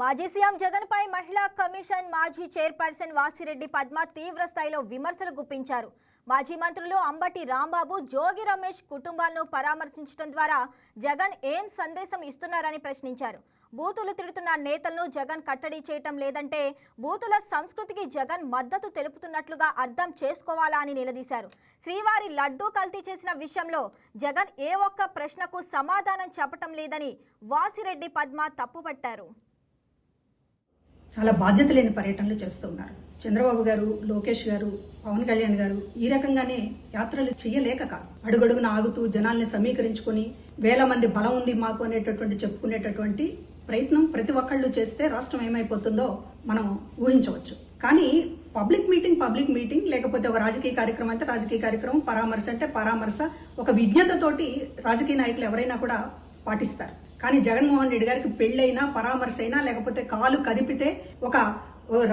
మాజీ సీఎం జగన్పై మహిళా కమిషన్ మాజీ చైర్పర్సన్ వాసిరెడ్డి పద్మ తీవ్ర స్థాయిలో విమర్శలు గుప్పించారు. మాజీ మంత్రులు అంబటి రాంబాబు జోగి రమేష్ కుటుంబాలను పరామర్శించడం ద్వారా జగన్ ఏం సందేశం ఇస్తున్నారని ప్రశ్నించారు. బూతులు తిడుతున్న నేతలను జగన్ కట్టడి చేయటం లేదంటే బూతుల సంస్కృతికి జగన్ మద్దతు తెలుపుతున్నట్లుగా అర్థం చేసుకోవాలా అని నిలదీశారు. శ్రీవారి లడ్డూ కల్తీ చేసిన విషయంలో జగన్ ఏ ఒక్క ప్రశ్నకు సమాధానం చెప్పటం లేదని వాసిరెడ్డి పద్మ తప్పుపట్టారు. చాలా బాధ్యత లేని పర్యటనలు చేస్తూ ఉన్నారు. చంద్రబాబు గారు లోకేష్ గారు పవన్ కళ్యాణ్ గారు ఈ రకంగానే యాత్రలు చేయలేక కాదు. అడుగడుగున ఆగుతూ జనాల్ని సమీకరించుకొని వేల మంది బలం ఉంది మాకు అనేటటువంటి చెప్పుకునేటటువంటి ప్రయత్నం ప్రతి ఒక్కళ్ళు చేస్తే రాష్ట్రం ఏమైపోతుందో మనం ఊహించవచ్చు. కానీ పబ్లిక్ మీటింగ్ పబ్లిక్ మీటింగ్ లేకపోతే ఒక రాజకీయ కార్యక్రమం అయితే రాజకీయ కార్యక్రమం పరామర్శ అంటే పరామర్శ ఒక విజ్ఞతతోటి రాజకీయ నాయకులు ఎవరైనా కూడా పాటిస్తారు. కానీ జగన్మోహన్ రెడ్డి గారికి పెళ్ళైనా పరామర్శ అయినా లేకపోతే కాలు కదిపితే ఒక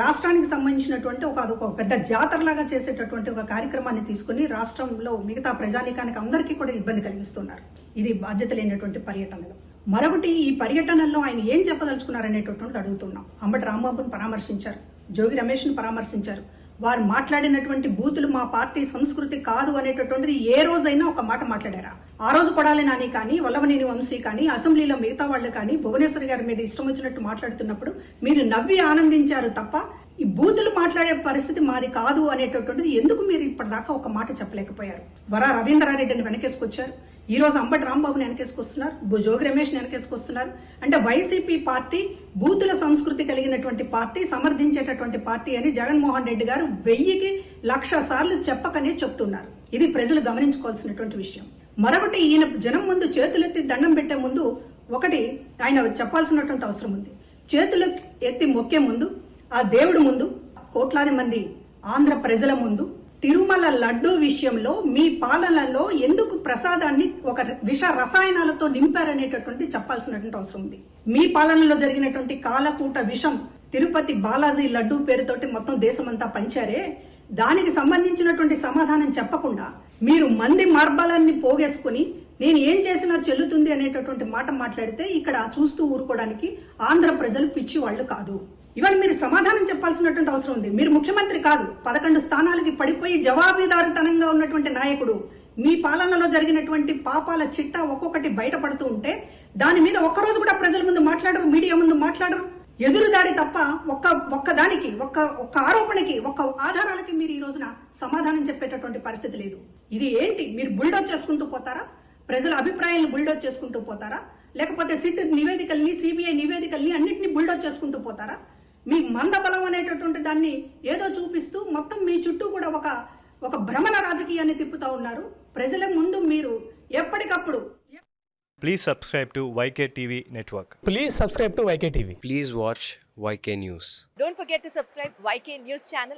రాష్ట్రానికి సంబంధించినటువంటి ఒక అదొక పెద్ద జాతరలాగా చేసేటటువంటి ఒక కార్యక్రమాన్ని తీసుకుని రాష్ట్రంలో మిగతా ప్రజానీకానికి అందరికీ కూడా ఇబ్బంది కలిగిస్తున్నారు. ఇది బాధ్యత లేనటువంటి పర్యటనలు. మరొకటి ఈ పర్యటనల్లో ఆయన ఏం చెప్పదలుచుకున్నారనేటటువంటిది అడుగుతున్నాం. అంబటి రాంబాబును పరామర్శించారు. జోగి రమేష్ను పరామర్శించారు. వారు మాట్లాడినటువంటి బూతులు మా పార్టీ సంస్కృతి కాదు అనేటటువంటిది ఏ రోజైనా ఒక మాట మాట్లాడారా? ఆ రోజు కొడాలి నాని కానీ వల్లవనేని వంశీ కానీ అసెంబ్లీలో మిగతా వాళ్ళు కానీ భువనేశ్వర్ గారి మీద ఇష్టం వచ్చినట్టు మాట్లాడుతున్నప్పుడు మీరు నవ్వి ఆనందించారు తప్ప ఈ బూతులు మాట్లాడే పరిస్థితి మాది కాదు అనేటటువంటిది ఎందుకు మీరు ఇప్పటిదాకా ఒక మాట చెప్పలేకపోయారు? వరా రవీంద్రారెడ్డిని వెనకేసుకొచ్చారు. ఈ రోజు అంబటి రాంబాబుని వెనకేసుకొస్తున్నారు. బు- జోగి రమేష్ని వెనకేసుకొస్తున్నారు. అంటే వైసీపీ పార్టీ బూతుల సంస్కృతి కలిగినటువంటి పార్టీ సమర్థించేటటువంటి పార్టీ అని జగన్మోహన్ రెడ్డి గారు వెయ్యికి లక్ష సార్లు చెప్పకనే చెప్తున్నారు. ఇది ప్రజలు గమనించుకోవాల్సినటువంటి విషయం. మరొకటి ఈయన జనం ముందు చేతులెత్తి దండం పెట్టే ముందు ఒకటి ఆయన చెప్పాల్సినటువంటి అవసరం ఉంది. చేతులు ఎత్తి మొక్కే ముందు ఆ దేవుడు ముందు కోట్లాది మంది ఆంధ్ర ప్రజల ముందు తిరుమల లడ్డూ విషయంలో మీ పాలనలో ఎందుకు ప్రసాదాన్ని ఒక విష రసాయనాలతో నింపారనేటటువంటి చెప్పాల్సినటువంటి అవసరం ఉంది. మీ పాలనలో జరిగినటువంటి కాలకూట విషం తిరుపతి బాలాజీ లడ్డూ పేరుతోటి మొత్తం దేశమంతా పంచారే దానికి సంబంధించినటువంటి సమాధానం చెప్పకుండా మీరు మంది మార్బలాన్ని పోగేసుకుని నేను ఏం చేసినా చెల్లుతుంది అనేటటువంటి మాట మాట్లాడితే ఇక్కడ చూస్తూ ఊరుకోవడానికి ఆంధ్ర ప్రజలు పిచ్చి వాళ్ళు కాదు. ఇవాళ మీరు సమాధానం చెప్పాల్సినటువంటి అవసరం ఉంది. మీరు ముఖ్యమంత్రి కాదు. పదకొండు స్థానాలకి పడిపోయి జవాబుదారితనంగా ఉన్నటువంటి నాయకుడు మీ పాలనలో జరిగినటువంటి పాపాల చిట్టా ఒక్కొక్కటి బయటపడుతూ ఉంటే దాని మీద ఒక్కరోజు కూడా ప్రజల ముందు మాట్లాడరు మీడియా ముందు మాట్లాడరు. ఎదురుదాడి తప్ప ఒక్క ఒక్క దానికి ఒక్క ఒక్క ఆరోపణకి ఒక్క ఆధారాలకి మీరు ఈ రోజున సమాధానం చెప్పేటటువంటి పరిస్థితి లేదు. ఇది ఏంటి? మీరు బుల్డోజ్ చేసుకుంటూ పోతారా? ప్రజల అభిప్రాయాలను బుల్డోజ్ చేసుకుంటూ పోతారా? లేకపోతే సిట్ నివేదికల్ని సిబిఐ నివేదికల్ని అన్నింటినీ బుల్డోజ్ చేసుకుంటూ పోతారా? మీ మందబలం అనేటటువంటి దాన్ని ఏదో చూపిస్తూ మొత్తం మీ చుట్టూ కూడా ఒక ఒక భ్రమణ రాజకీయాన్ని తిప్పుతా ఉన్నారు. ప్రజల ముందు మీరు ఎప్పటికప్పుడు please subscribe to YK TV network please subscribe to YK TV please watch YK news don't forget to subscribe YK news channel